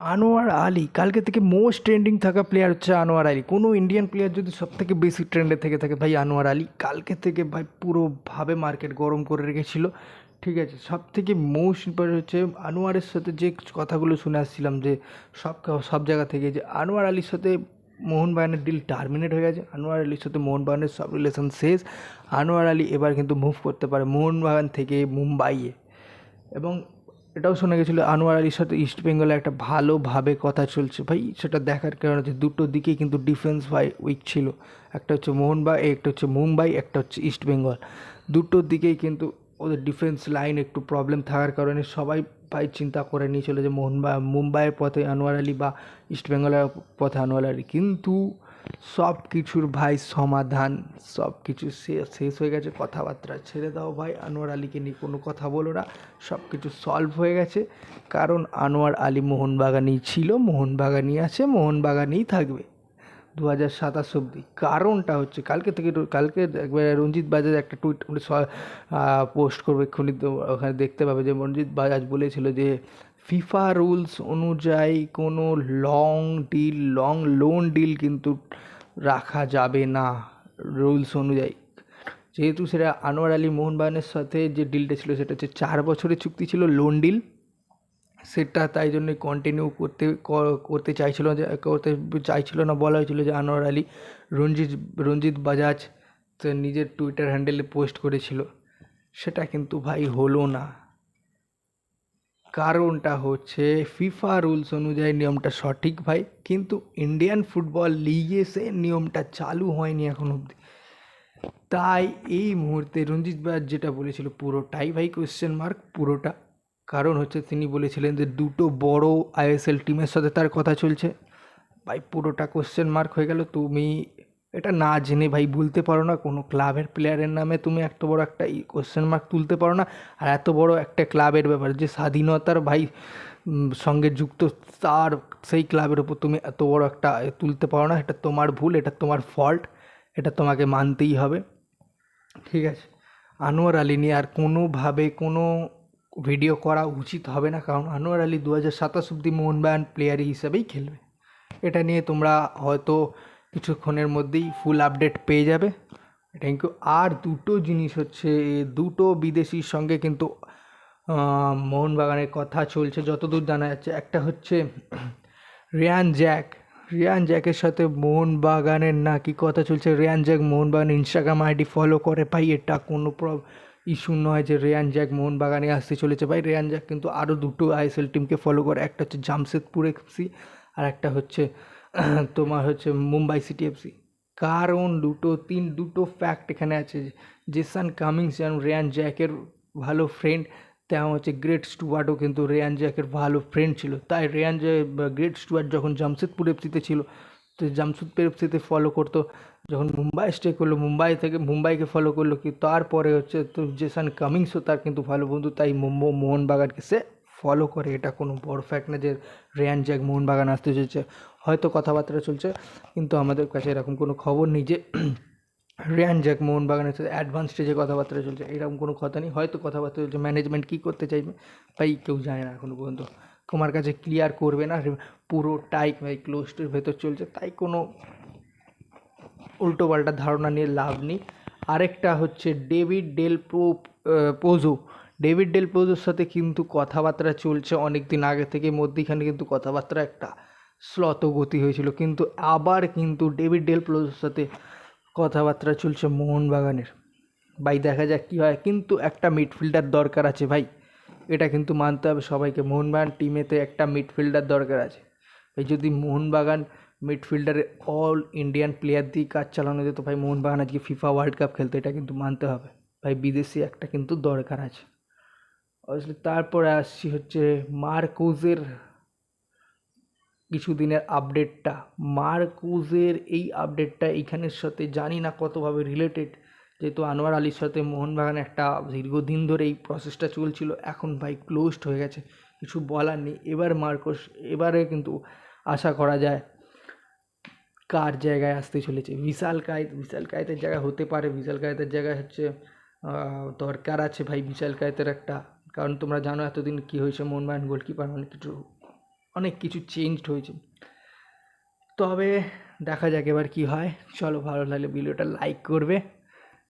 আনোয়ার আলী, কালকে থেকে most trending থাকা প্লেয়ার হচ্ছে আনোয়ার আলী। কোনো ইন্ডিয়ান প্লেয়ার যদি সব থেকে বেশি ট্রেন্ডে থেকে থাকে ভাই আনোয়ার আলী, কালকে থেকে ভাই পুরোভাবে মার্কেট গরম করে রেখেছিল। ঠিক আছে সব থেকে মোস্ট ইম্পর্টেন্ট হচ্ছে আনোয়ারের সাথে যে কথাগুলো শুনে আসছিলাম যে সব সব জায়গা থেকে যে আনোয়ার আলীর সাথে মোহনবাগানের ডিল টার্মিনেট হয়ে গেছে, আনোয়ার আলীর সাথে মোহনবাগানের সব রিলেশন শেষ। আনোয়ার আলী এবার কিন্তু মুভ করতে পারে মোহনবাগান থেকে মুম্বাইয়ে। এবং এটাও শোনা গেছিল, আনোয়ার আলীর সাথে ইস্ট বেঙ্গলে একটা ভালোভাবে কথা চলছে। ভাই, সেটা দেখার কারণ হচ্ছে দুটো দিকেই কিন্তু ডিফেন্স ভাই উইক ছিল। একটা হচ্ছে মোহনবাগ একটা হচ্ছে মুম্বাই, একটা হচ্ছে ইস্ট বেঙ্গল দুটোর দিকেই কিন্তু ওদের ডিফেন্স লাইন একটু প্রবলেম থাকার কারণে সবাই ভাই চিন্তা করে নিয়েছিল যে মোহনবা, মুম্বাইয়ের পথে আনোয়ার আলী বা ইস্ট বেঙ্গলের পথে আনোয়ার আলী। কিন্তু সব কিছুর ভাই সমাধান, সব কিছু শেষ হয়ে গেছে, কথাবার্তা ছেড়ে দাও ভাই। আনোয়ার আলীকে নিয়ে কোনো কথা বলো না, সব কিছু সলভ হয়ে গেছে। কারণ আনোয়ার আলী মোহনবাগানেই ছিল, মোহনবাগানই আছে, মোহনবাগানেই থাকবে। দু হাজার সাতাশ অব্দি কারণটা হচ্ছে, কালকে থেকে কালকে একবার রঞ্জিত বাজাজ একটা টুইট পোস্ট করবে এক্ষুনি ওখানে দেখতে পাবে যে রঞ্জিত বাজাজ বলেছিল যে ফিফা রুলস অনুযায়ী কোনো long deal long loan deal কিন্তু রাখা যাবে না রুলস অনুযায়ী। যেহেতু সেটা আনোয়ার আলী মোহনবাগানের সাথে যে ডিলটা ছিল সেটা হচ্ছে চার বছরের চুক্তি ছিল লোন ডিল সেটা তাই জন্যে কন্টিনিউ করতে করতে চাইছিল করতে চাইছিল না বলা হয়েছিল যে আনোয়ার আলী রঞ্জিত রঞ্জিত বাজাজ নিজের টুইটার হ্যান্ডেলে পোস্ট করেছিল। সেটা কিন্তু ভাই হলো না। কারণটা হচ্ছে ফিফা রুলস অনুযায়ী নিয়মটা সঠিক ভাই, কিন্তু ইন্ডিয়ান ফুটবল লিগে সে নিয়মটা চালু হয়নি এখন অবধি। তাই এই মুহূর্তে রঞ্জিত বাজ যেটা বলেছিল পুরোটাই ভাই কোয়েশ্চেন মার্ক পুরোটা। কারণ হচ্ছে তিনি বলেছিলেন যে দুটো বড় আইএসএল টিমের সাথে তার কথা চলছে। ভাই পুরোটা কোশ্চেন মার্ক হয়ে গেল, তুমি এটা না জেনে ভাই বলতে পারো না, কোনো ক্লাবের প্লেয়ারের নামে তুমি এত বড় একটা কোশ্চেন মার্ক তুলতে পারো না। আর এত বড় একটা ক্লাবের ব্যাপার যে স্বাধীনতার ভাই সঙ্গে যুক্ত তার সেই ক্লাবের ওপর তুমি এত বড় একটা তুলতে পারো না। এটা তোমার ভুল, এটা তোমার ফল্ট এটা তোমাকে মানতেই হবে। ঠিক আছে। আনোয়ার আলী নিয়ে আর কোনোভাবে কোনো ভিডিও করা উচিত হবে না, কারণ আনোয়ার আলী দু হাজার সাতাশ অব্দি মোহনবাগান প্লেয়ার হিসাবেই খেলবে। এটা নিয়ে তোমরা হয়তো কিছুক্ষণের মধ্যেই ফুল আপডেট পেয়ে যাবে। থ্যাংক ইউ আর দুটো জিনিস হচ্ছে দুটো বিদেশির সঙ্গে কিন্তু মোহনবাগানের কথা চলছে, যতদূর জানা যাচ্ছে। একটা হচ্ছে রিয়ান জ্যাক। রিয়ান জ্যাকের সাথে মোহনবাগানের না কি কথা চলছে। Ryan Jack Mohun Bagan Instagram ID follow করে। ভাই, এটা কোনো প্রব ইস্যু নয় যে রেয়ান জ্যাক মোহনবাগানে আসতে চলেছে। ভাই, রেয়ান জ্যাক কিন্তু আরও দুটো আইএসএল টিমকে ফলো করে। একটা হচ্ছে জামশেদপুর এফসি আর একটা হচ্ছে তোমার হচ্ছে মুম্বাই সিটি এফসি কারণ দুটো, তিন দুটো ফ্যাক্ট এখানে আছে জেসান কামিংস যেমন রেয়ান জ্যাকের ভালো ফ্রেন্ড তেমন হচ্ছে গ্রেট স্টুয়ার্টও কিন্তু রেয়ান জ্যাকের ভালো ফ্রেন্ড ছিল। তাই রেয়ান গ্রেট স্টুয়ার্ট যখন জামশেদপুর এফসিতে ছিল, তো জামশেদপুর এফসিতে ফলো করতো। যখন মুম্বাই স্টে করল, মুম্বাই থেকে, মুম্বাইকে ফলো করল কি, তারপরে হচ্ছে তো জেসান কামিংসও তার কিন্তু ভালো বন্ধু, তাই মোহনবাগানকে সে ফলো করে, এটা কোনো বড় ফ্যাক্ট না যে রেয়ান জ্যাক মোহনবাগান আসতে চলছে। হয়তো কথাবার্তা চলছে, কিন্তু আমাদের কাছে এরকম কোনো খবর নেই যে রেয়ান জ্যাক মোহনবাগানের সাথে অ্যাডভান্স স্টেজে কথাবার্তা চলছে, এরকম কোনো কথা নেই। হয়তো কথাবার্তা চলছে ম্যানেজমেন্ট কী করতে চাইবে? তাই কেউ জানে না এখনও পর্যন্ত। তোমার কাছে ক্লিয়ার করবে না পুরোটাই ভাই ক্লোজটির ভেতর চলছে, তাই কোনো উল্টোপাল্টা ধারণা নিয়ে লাভ নেই। আরেকটা হচ্ছে David Del Pro Pozo David Del পোজোর সাথে কিন্তু কথাবার্তা চলছে অনেক দিন আগে থেকে মধ্যিখানে কিন্তু কথাবার্তা একটা শ্লত গতি হয়েছিল। কিন্তু আবার কিন্তু ডেভিড ডেল পোজোর সাথে কথাবার্তা চলছে মোহনবাগানের। ভাই, দেখা যাক কী হয়। কিন্তু একটা মিডফিল্ডার দরকার আছে ভাই। এটা কিন্তু মানতে হবে সবাইকে। মোহনবাগান টিমেতে একটা মিডফিল্ডার দরকার আছে। এই যদি মোহনবাগান মিডফিল্ডারে অল ইন্ডিয়ান প্লেয়ার দিয়ে কাজ চালানো যেত, ভাই, মোহনবাগান আজকে ফিফা ওয়ার্ল্ড কাপ খেলতে, এটা কিন্তু মানতে হবে। ভাই, বিদেশি একটা কিন্তু দরকার আছে। অবশ্যই তারপরে আসছি হচ্ছে মার্কুজের কিছুদিনের আপডেটটা। মার্কুজের এই আপডেটটা এইখানের সাথে জানি না কতভাবে রিলেটেড যেহেতু আনোয়ার আলীর সাথে মোহনবাগান একটা দীর্ঘদিন ধরে এই প্রসেসটা চলছিল, এখন ভাই ক্লোজড হয়ে গেছে, কিছু বলার নেই। এবার মার্কোস এবারে কিন্তু আশা করা যায় কার জায়গায় আসতে চলেছে। বিশাল কায়েত, বিশাল কায়েতের জায়গায় হতে পারে, বিশাল কায়েতের জায়গায় হচ্ছে দরকার আছে ভাই, বিশাল কায়েতের একটা কারণ তোমরা জানো এতদিন কী হয়েছে মোহনবাগান গোলকিপার অনেক কিছু অনেক কিছু চেঞ্জড হয়েছে। তবে দেখা যাক এবার কী হয়। চলো ভালো লাগলে ভিডিওটা লাইক করবে।